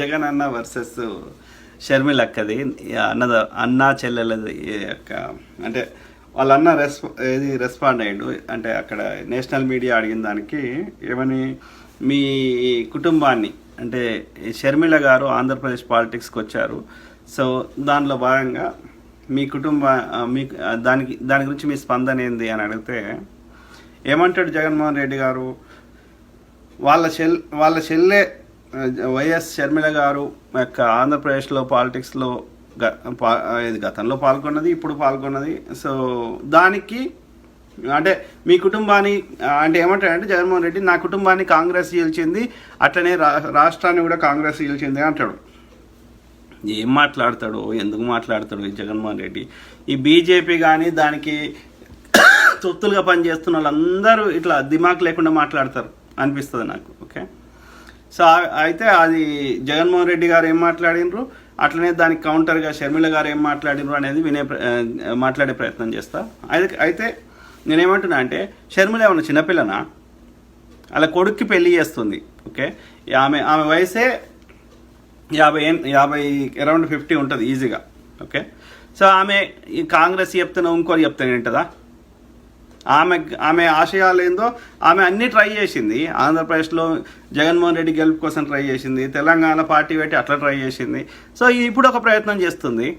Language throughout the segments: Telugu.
జగన్ అన్న వర్సెస్ షర్మిలక్కది అన్నద అన్న చెల్లెలది యొక్క అంటే వాళ్ళ అన్న రెస్ప ఏది రెస్పాండ్ అయ్యాడు. అంటే అక్కడ నేషనల్ మీడియా అడిగిన దానికి ఏమని మీ కుటుంబాన్ని అంటే షర్మిల గారు ఆంధ్రప్రదేశ్ పాలిటిక్స్కి వచ్చారు. సో దానిలో భాగంగా మీ కుటుంబ మీ దానికి దాని గురించి మీ స్పందన ఏంది అని అడిగితే ఏమంటాడు జగన్మోహన్ రెడ్డి గారు? వాళ్ళ చెల్ వాళ్ళ చెల్లె వైఎస్ షర్మిల గారు యొక్క ఆంధ్రప్రదేశ్లో పాలిటిక్స్లో గ- ఇది గతంలో పాల్గొన్నది ఇప్పుడు పాల్గొన్నది. సో దానికి అంటే మీ కుటుంబాన్ని అంటే ఏమంటాడంటే జగన్మోహన్ రెడ్డి నా కుటుంబాన్ని కాంగ్రెస్ గెలిచింది అట్లనే రా రాష్ట్రాన్ని కూడా కాంగ్రెస్ గెలిచింది అంటాడు. ఏం మాట్లాడతాడు ఎందుకు మాట్లాడతాడు ఈ జగన్మోహన్ రెడ్డి? ఈ బీజేపీ కానీ దానికి తొత్తులుగా పనిచేస్తున్న వాళ్ళందరూ ఇట్లా దిమాక్ లేకుండా మాట్లాడతారు అనిపిస్తుంది నాకు ఓకే? సో అయితే అది జగన్మోహన్ రెడ్డి గారు ఏం మాట్లాడినరు? అట్లనే దానికి కౌంటర్గా షర్మిల గారు ఏం మాట్లాడినరు అనేది వినే ప్ర- మాట్లాడే ప్రయత్నం చేస్తా. అయితే అయితే నేనేమంటున్నా అంటే షర్మిల ఏమన్నా చిన్నపిల్లనా? అలా కొడుక్కి పెళ్ళి చేస్తుంది ఓకే? ఆమె ఆమె వయసే యాభై యాభై అరౌండ్ ఫిఫ్టీ ఉంటుంది ఈజీగా ఓకే? సో ఆమె ఈ కాంగ్రెస్ చెప్తున్నా ఇంకోటి చెప్తాను ఏంటదా ఆమె ఆమె ఆశయాలు ఏందో ఆమె అన్ని ట్రై చేసింది. ఆంధ్రప్రదేశ్లో జగన్మోహన్ రెడ్డి గెలుపు కోసం ట్రై చేసింది. తెలంగాణ పార్టీ పెట్టి అట్లా ట్రై చేసింది. సో ఇప్పుడు ఒక ప్రయత్నం చేస్తుంది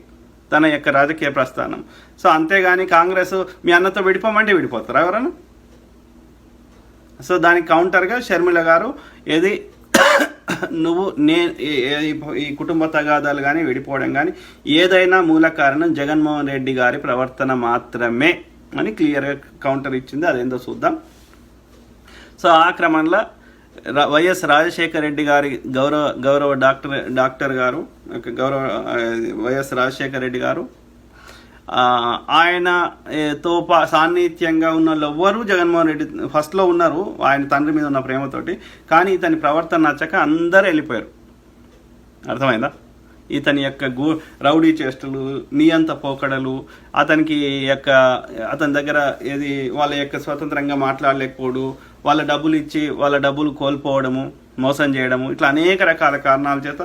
తన యొక్క రాజకీయ ప్రస్థానం. సో అంతేగాని కాంగ్రెస్ మీ అన్నతో విడిపోమంటే విడిపోతారా ఎవరన్నా? సో దానికి కౌంటర్గా షర్మిల గారు ఏది నువ్వు నే ఈ- ఈ కుటుంబ తగాదాలు కానీ విడిపోవడం కానీ ఏదైనా మూల కారణం జగన్మోహన్ రెడ్డి గారి ప్రవర్తన మాత్రమే. అని క్లియర్గా కౌంటర్ ఇచ్చింది అదేందో చూద్దాం. సో ఆ క్రమంలో వైఎస్ రాజశేఖర రెడ్డి గారి గౌరవ గౌరవ డాక్టర్ డాక్టర్ గారు గౌరవ వైఎస్ రాజశేఖర రెడ్డి గారు ఆయనతో ఆయన పా సాన్నిహిత్యంగా ఉన్న వాళ్ళు ఎవ్వరూ జగన్మోహన్ రెడ్డి ఫస్ట్లో ఉన్నారు ఆయన తండ్రి మీద ఉన్న ప్రేమతోటి కానీ ఇతని ప్రవర్తన నచ్చక అందరూ వెళ్ళిపోయారు. అర్థమైందా? ఇతని యొక్క గు రౌడీ చేష్టలు నియంత పోకడలు అతనికి యొక్క అతని దగ్గర ఏది వాళ్ళ యొక్క స్వతంత్రంగా మాట్లాడలేకపోడు వాళ్ళ డబ్బులు ఇచ్చి వాళ్ళ డబ్బులు కోల్పోవడము మోసం చేయడము ఇట్లా అనేక రకాల కారణాల చేత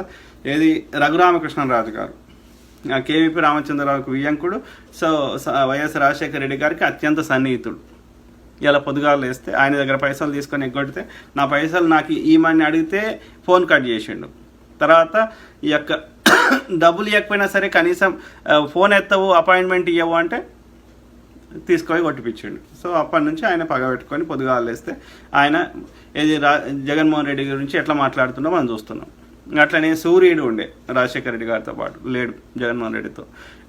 ఏది రఘురామకృష్ణరాజు గారు కేవీపీ రామచంద్రరావుకు వియ్యంకుడు సో వైఎస్ రాజశేఖర రెడ్డి గారికి అత్యంత సన్నిహితుడు. ఇలా పొద్దుగాలు వేస్తే ఆయన దగ్గర పైసలు తీసుకొని ఎగ్గొడితే నా పైసలు నాకు ఈమని అడిగితే ఫోన్ కట్ చేసిండు. తర్వాత ఈ యొక్క డబ్బులు ఇవ్వకపోయినా సరే కనీసం ఫోన్ ఎత్తవు అపాయింట్మెంట్ ఇవ్వవు అంటే తీసుకొని కొట్టిపించిండు సో అప్పటి నుంచి ఆయన పగబెట్టుకొని పొద్దుగాలేస్తే ఆయన ఏది రా జగన్మోహన్ రెడ్డి గురించి ఎట్లా మాట్లాడుతుండో మనం చూస్తున్నాం. అట్లనే సూర్యుడు ఉండే రాజశేఖర రెడ్డి గారితో పాటు లేడు జగన్మోహన్ రెడ్డితో.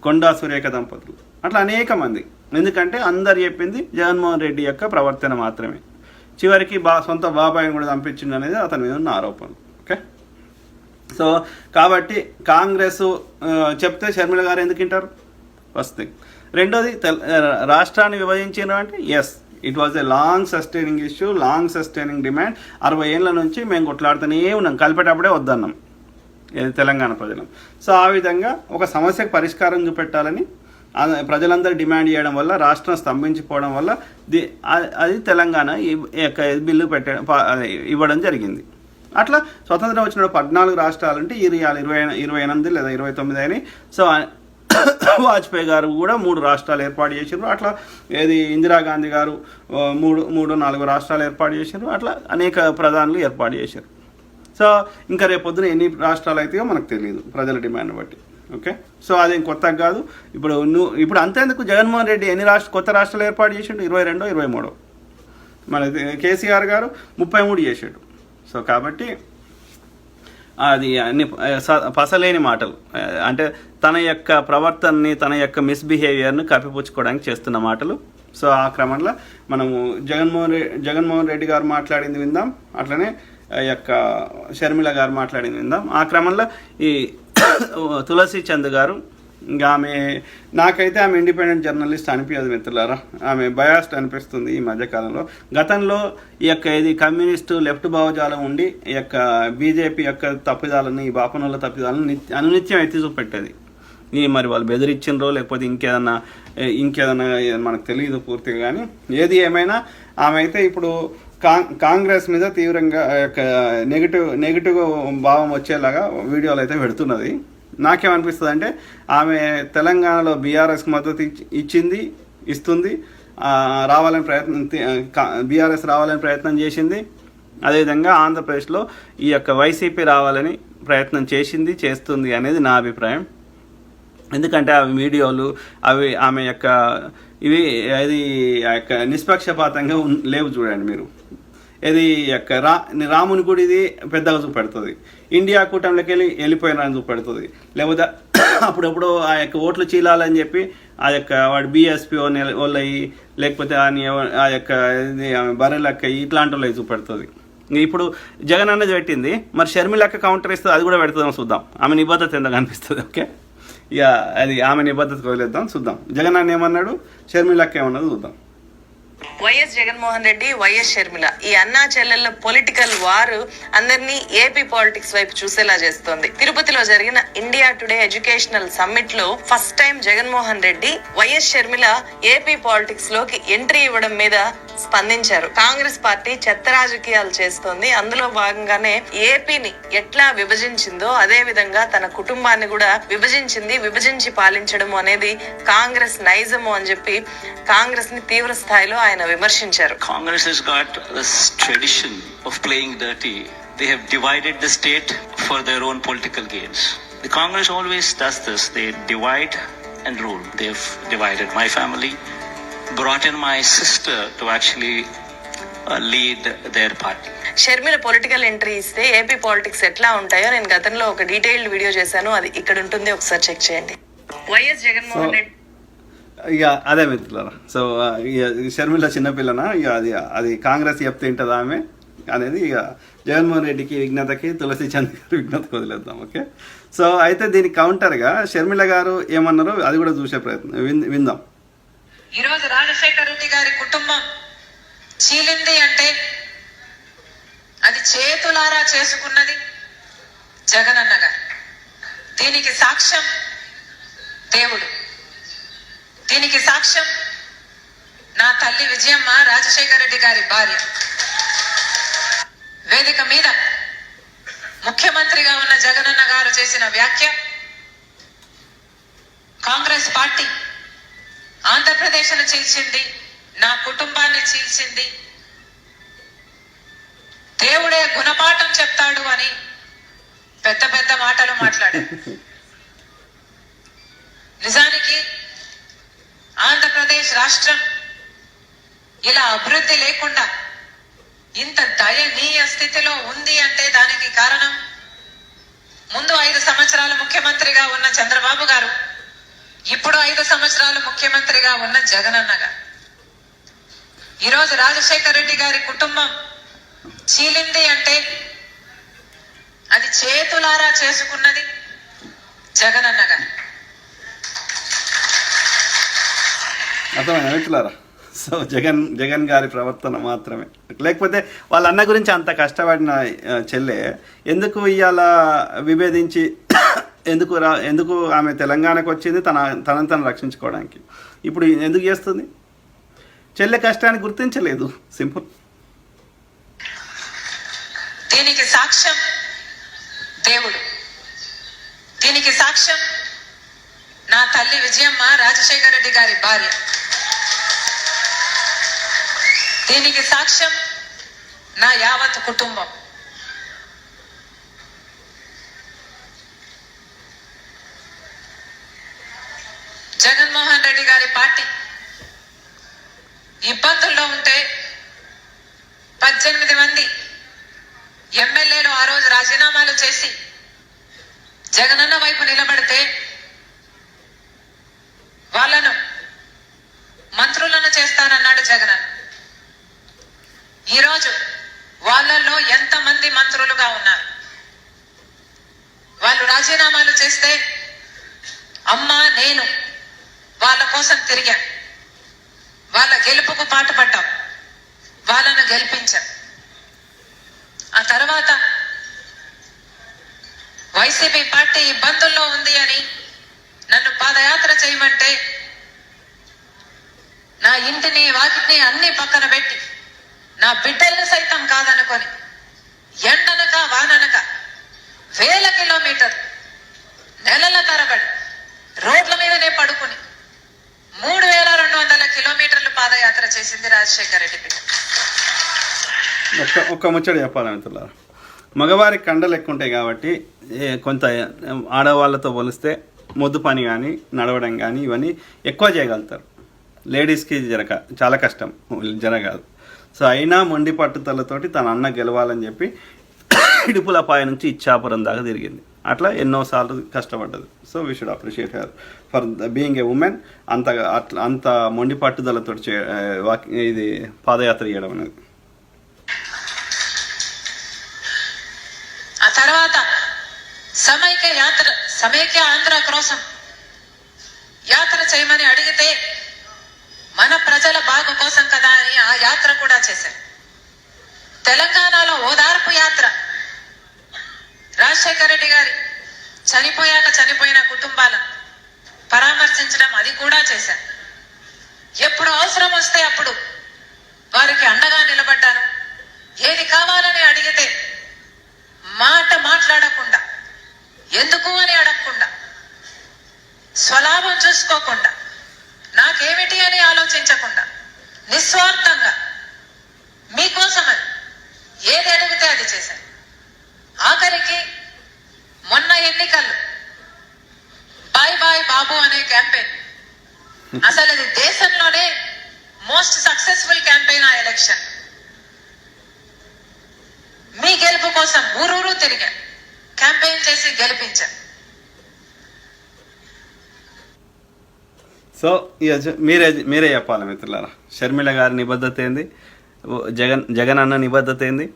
కొండా సురేఖ దంపతులు. అట్లా అనేక మంది. ఎందుకంటే అందరు చెప్పింది జగన్మోహన్ రెడ్డి యొక్క ప్రవర్తన మాత్రమే. చివరికి బా సొంత బాబాయిని కూడా చంపించిండు అనేది అతని మీద ఉన్న ఆరోపణలు. సో కాబట్టి కాంగ్రెస్ చెప్తే షర్మిల గారు ఎందుకు వింటారు? ఫస్ట్ థింగ్ రెండోది తెల్ రాష్ట్రాన్ని విభజించిన అంటే as it was a long sustaining issue long sustaining demand అరవై ఏళ్ళ నుంచి మేము కొట్లాడుతూనే ఉన్నాం. కలిపేటప్పుడే వద్దన్నాం. ఇది తెలంగాణ ప్రజలం. సో ఆ విధంగా ఒక సమస్యకు పరిష్కారం చూపెట్టాలని ప్రజలందరూ డిమాండ్ చేయడం వల్ల రాష్ట్రం స్తంభించిపోవడం వల్ల ది అది తెలంగాణ ఈ యొక్క బిల్లు పెట్టడం ఇవ్వడం జరిగింది. అట్లా స్వతంత్రం వచ్చిన పద్నాలుగు రాష్ట్రాలు అంటే ఇరవై ఇరవై ఇరవై ఎనిమిది లేదా ఇరవై తొమ్మిది అని సో వాజ్పేయి గారు కూడా మూడు రాష్ట్రాలు ఏర్పాటు చేసారు అట్లా ఏది ఇందిరాగాంధీ గారు మూడు మూడు నాలుగు రాష్ట్రాలు ఏర్పాటు చేశారు అట్లా అనేక ప్రధానులు ఏర్పాటు చేశారు సో ఇంకా రేపొద్దున ఎన్ని రాష్ట్రాలు అవుతాయో మనకు తెలియదు ప్రజల డిమాండ్ బట్టి. ఓకే? సో అదేం కొత్తగా కాదు. ఇప్పుడు నువ్వు ఇప్పుడు అంతేందుకు జగన్మోహన్ రెడ్డి ఎన్ని రాష్ట్ర కొత్త రాష్ట్రాలు ఏర్పాటు చేసిండు? ఇరవై రెండో ఇరవై మూడో. మన కేసీఆర్ గారు ముప్పై మూడు చేసాడు. సో కాబట్టి అది అన్ని పసలేని మాటలు. అంటే తన యొక్క ప్రవర్తనని తన యొక్క మిస్బిహేవియర్ను కప్పిపుచ్చుకోవడానికి చేస్తున్న మాటలు. సో ఆ క్రమంలో మనము జగన్మోహన్ రెడ్డి జగన్మోహన్ రెడ్డి గారు మాట్లాడింది విందాం. అట్లనే ఆ యొక్క షర్మిల గారు మాట్లాడింది విందాం. ఆ క్రమంలో ఈ తులసి చంద్ గారు ఇంకా ఆమె నాకైతే ఆమె ఇండిపెండెంట్ జర్నలిస్ట్ అనిపించదు మిత్రులారా. ఆమె బయాస్ట్ అనిపిస్తుంది ఈ మధ్యకాలంలో గతంలో ఈ యొక్క ఇది కమ్యూనిస్టు లెఫ్ట్ భావజాలం ఉండి ఈ యొక్క బీజేపీ యొక్క తప్పిదాలని ఈ బాపనుల తప్పిదాలను నిత్య- అనునిత్యం ఎత్తి చూపెట్టేది. ఈ మరి వాళ్ళు బెదిరించినరో లేకపోతే ఇంకేదన్నా ఇంకేదన్నా మనకు తెలియదు పూర్తిగా కానీ ఏది ఏమైనా ఆమె అయితే ఇప్పుడు కాంగ్ కాంగ్రెస్ మీద తీవ్రంగా యొక్క నెగిటివ్ నెగిటివ్ భావం వచ్చేలాగా వీడియోలు అయితే పెడుతున్నది. నాకేమనిపిస్తుంది అంటే ఆమె తెలంగాణలో బీఆర్ఎస్కి మద్దతు ఇచ్చింది ఇస్తుంది రావాలని ప్రయత్నం బీఆర్ఎస్ రావాలని ప్రయత్నం చేసింది. అదేవిధంగా ఆంధ్రప్రదేశ్లో ఈ యొక్క వైసీపీ రావాలని ప్రయత్నం చేసింది చేస్తుంది అనేది నా అభిప్రాయం. ఎందుకంటే అవి వీడియోలు అవి ఆమె యొక్క ఇవి అది ఆ యొక్క నిష్పక్షపాతంగా ఉన్- లేవు చూడండి మీరు. ఇది యొక్క రా రాముని గుడి ఇది పెద్దగా చూపెడుతుంది. ఇండియా కూటమిలోకి వెళ్ళి వెళ్ళిపోయిన చూపెడుతుంది. లేకపోతే అప్పుడప్పుడు ఆ యొక్క ఓట్లు చీలాలని చెప్పి ఆ యొక్క వాడు బీఎస్పీ వాళ్ళు అయ్యి లేకపోతే ఆయన ఆ యొక్క ఇది ఆమె బర్రెలక్క ఇట్లాంటి వాళ్ళు చూపెడుతుంది. ఇప్పుడు జగన్ అన్నది పెట్టింది మరి షర్మిలక్క కౌంటర్ ఇస్తుంది అది కూడా పెడుతుందాం చూద్దాం. ఆమె నిబద్ధత ఎందుకు అనిపిస్తుంది ఓకే? ఇక అది ఆమె నిబద్ధత వదిలేద్దాం చూద్దాం. జగన్ అన్న ఏమన్నాడు? షర్మిలక్క ఏమన్నది చూద్దాం. YS Jaganmohan Reddy YS Sharmila. ఈ అన్నా చెల్లెళ్ళ పొలిటికల్ వారు అందరినీ ఏపీ పాలిటిక్స్ వైపు చూసేలా చేస్తోంది. తిరుపతిలో జరిగిన India today educational సమ్మిట్లో first time Jaganmohan Reddy YS Sharmila AP పాలిటిక్స్లోకి entry ఇవ్వడం మీద స్పందించారు. కాంగ్రెస్ పార్టీ చెత్త రాజకీయాలు చేస్తోంది. అందులో భాగంగానే ఏపీని ఎట్లా విభజించిందో అదే విధంగా తన కుటుంబాన్ని కూడా విభజించింది విభజించి పాలించడం అనేది కాంగ్రెస్ నైజము అని చెప్పి కాంగ్రెస్ని తీవ్ర స్థాయిలో ఆయన విమర్శించారు Congress has got this tradition of playing dirty. They have divided the state for their own political gains. The Congress always does this. They divide and rule. They've divided my family, brought in my sister to actually uh, lead their party. Sharmila political entry ఇస్తే ఏపీ పాలిటిక్స్ ఎట్లా ఉంటాయో నేను గతంలో ఒక డీటెయిల్డ్ వీడియో చేశాను అది ఇక్కడ ఉంటుంది ఒకసారి చెక్ చేయండి వైఎస్ జగన్మోహన్ రెడ్డి ఇక అదే మిత్రులరా. సో ఇక ఈ షర్మిల చిన్నపిల్లన ఇక అది అది కాంగ్రెస్ చెప్తే తింటుంది ఆమె? అనేది ఇక జగన్మోహన్ రెడ్డికి విజ్ఞతకి తులసి చంద్ గారి విజ్ఞతకు వదిలేద్దాం ఓకే? సో అయితే దీని కౌంటర్గా షర్మిల గారు ఏమన్నారో అది కూడా చూసే ప్రయత్నం విందాం. ఈరోజు రాజశేఖర రెడ్డి గారి కుటుంబం చీలింది అంటే అది చేతులారా చేసుకున్నది జగనన్న గారు. దీనికి సాక్ష్యం దేవుడు. దీనికి సాక్ష్యం నా తల్లి విజయమ్మ రాజశేఖర రెడ్డి గారి భార్య. వేదిక మీద ముఖ్యమంత్రిగా ఉన్న జగనన్న గారు చేసిన వ్యాఖ్య కాంగ్రెస్ పార్టీ ఆంధ్రప్రదేశ్ను చీల్చింది నా కుటుంబాన్ని చీల్చింది. దేవుడే గుణపాఠం చెప్తాడు అని పెద్ద పెద్ద మాటలు మాట్లాడారు. నిజానికి ఆంధ్రప్రదేశ్ రాష్ట్రం ఇలా అభివృద్ధి లేకుండా ఇంత దయనీయ స్థితిలో ఉంది అంటే దానికి కారణం ముందు ఐదు సంవత్సరాలు ముఖ్యమంత్రిగా ఉన్న చంద్రబాబు గారు ఇప్పుడు ఐదు సంవత్సరాలు ముఖ్యమంత్రిగా ఉన్న జగనన్న గారు. ఈరోజు రాజశేఖర రెడ్డి గారి కుటుంబం చీలింది అంటే అది చేతులారా చేసుకున్నది జగనన్న గారు. అర్థమైనా మిత్రులారా సో జగన్ జగన్ గారి ప్రవర్తన మాత్రమే. లేకపోతే వాళ్ళ అన్న గురించి అంత కష్టపడిన చెల్లె ఎందుకు ఇవాళ విభేదించి ఎందుకు రా ఎందుకు ఆమె తెలంగాణకు వచ్చింది తన తనను తను రక్షించుకోవడానికి. ఇప్పుడు ఎందుకు చేస్తుంది? చెల్లె కష్టాన్ని గుర్తించలేదు. సింపుల్. దీనికి సాక్ష్యం దేవుడు. దీనికి సాక్ష్యం నా తల్లి విజయమ్మ రాజశేఖర రెడ్డి గారి భార్య. దీనికి సాక్ష్యం నా యావత్ కుటుంబం. జగన్మోహన్ రెడ్డి గారి పార్టీ ఇబ్బందుల్లో ఉంటే పద్దెనిమిది మంది ఎమ్మెల్యేలు ఆ రోజు రాజీనామాలు చేసి జగనన్న వైపు నిలబడితే వాళ్ళను మంత్రులను చేస్తానన్నాడు జగనన్న. ఈరోజు వాళ్ళల్లో ఎంతమంది మంత్రులుగా ఉన్నారు? వాళ్ళు రాజీనామాలు చేస్తే అమ్మా నేను వాళ్ళ కోసం తిరిగాం. వాళ్ళ గెలుపుకు పాటుపడ్డాం. వాళ్ళను గెలిపించాం. ఆ తర్వాత వైసీపీ పార్టీ ఇబ్బందుల్లో ఉంది అని నన్ను పాదయాత్ర చేయమంటే నా ఇంటిని వాకిటిని అన్ని పక్కన పెట్టి నా బిడ్డల్ని సైతం కాదనుకొని ఎండనక వాననక వేల కిలోమీటర్ నెలల తరబడి రోడ్ల మీదనే పడుకుని మూడు వేల రెండు వందల కిలోమీటర్లు పాదయాత్ర చేసింది రాజశేఖర రెడ్డి బిడ్డ. ఒక్క ముచ్చడి ముచ్చట చెప్పాలి మగవారికి కండలు ఎక్కువ ఉంటాయి కాబట్టి కొంత ఆడవాళ్ళతో పోలిస్తే మొద్దు పని కానీ నడవడం కానీ ఇవన్నీ ఎక్కువ చేయగలుగుతారు. లేడీస్కి జరగ చాలా కష్టం. జరగదు. సో అయినా మొండి పట్టుదలతోటి తన అన్న గెలవాలని చెప్పి ఇడుపులపాయ నుంచి ఇచ్చాపురం దాకా తిరిగింది. అట్లా ఎన్నోసార్లు కష్టపడ్డది. So we should appreciate her for being a woman అంత అట్లా అంత మొండి పట్టుదలతో చే వాక్- ఇది పాదయాత్ర చేయడం అనేది. ఆ తర్వాత సమైక్య యాత్ర సమైక్య ఆంధ్ర కోసం యాత్ర చేయమని అడిగితే మన ప్రజల బాగు కోసం కదా అని ఆ యాత్ర కూడా చేశారు. తెలంగాణలో ఓదార్పు యాత్ర. రాజశేఖర రెడ్డి గారి చనిపోయాక చనిపోయిన కుటుంబాలను పరామర్శించడం అది కూడా చేశారు. ఎప్పుడు అవసరం వస్తే అప్పుడు వారికి అండగా నిలబడ్డాను. ఏది కావాలని అడిగితే మాట మాట్లాడకుండా ఎందుకు అని అడగకుండా స్వలాభం చూసుకోకుండా నాకేమిటి అని ఆలోచించకుండా నిస్వార్థంగా మీకోసమని ఏది అడిగితే అది చేశాను. ఆఖరికి మొన్న ఎన్నికలు. బాయ్ బాయ్ బాబు అనే క్యాంపెయిన్. అసలు అది దేశంలోనే మోస్ట్ సక్సెస్ఫుల్ క్యాంపెయిన్ ఆ ఎలక్షన్ మీ గెలుపు కోసం ఊరూరు తిరిగా క్యాంపెయిన్ చేసి గెలిపించారు సో మీరే మీరే చెప్పాలి మిత్రులారా. షర్మిల గారి నిబద్ధత ఏంది? జగన్ జగన్ అన్న నిబద్ధత ఏంది?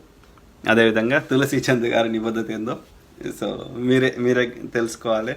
అదేవిధంగా తులసి చంద్ గారి నిబద్ధత ఏందో? సో మీరే మీరే తెలుసుకోవాలి.